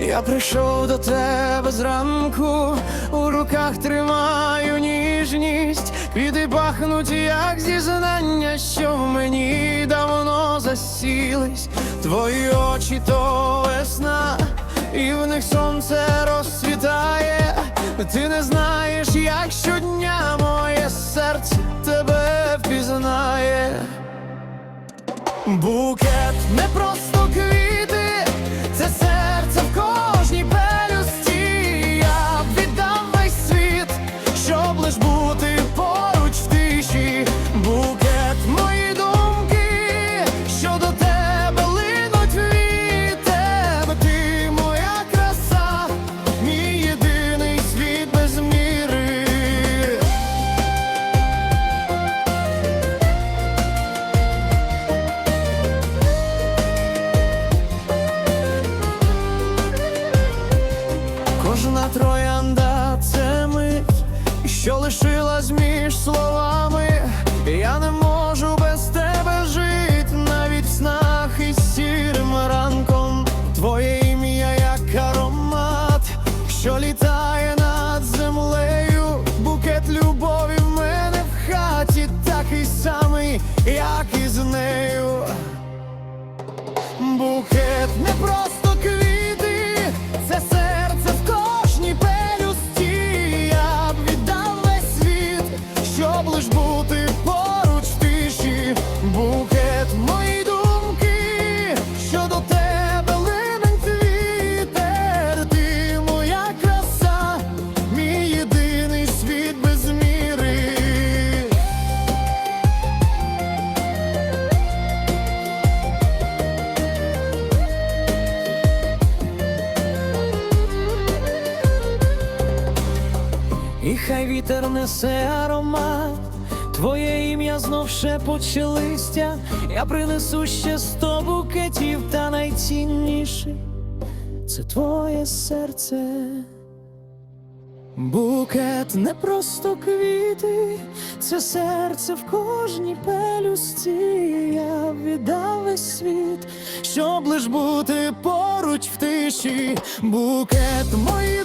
Я прийшов до тебе зранку, у руках тримаю ніжність, квіти пахнуть, як зізнання, що в мені давно засілись. Твої очі то весна, і в них сонце розцвітає. Ти не знаєш, як щодня моє серце тебе впізнає. Букет не просто квіти, лишилась між словами. Я не можу без тебе жити, навіть в снах і сірим ранком. Твоє ім'я як аромат, що літає над землею. Букет любові в мене в хаті, такий самий, як і з нею. Букет не просто І хай вітер несе аромат, твоє ім'я знов шепоче листя. Я принесу ще сто букетів, та найцінніше це твоє серце. Букет не просто квіти, це серце в кожній пелюсті. Я віддав весь світ, щоб лиш бути поруч в тиші. Букет мої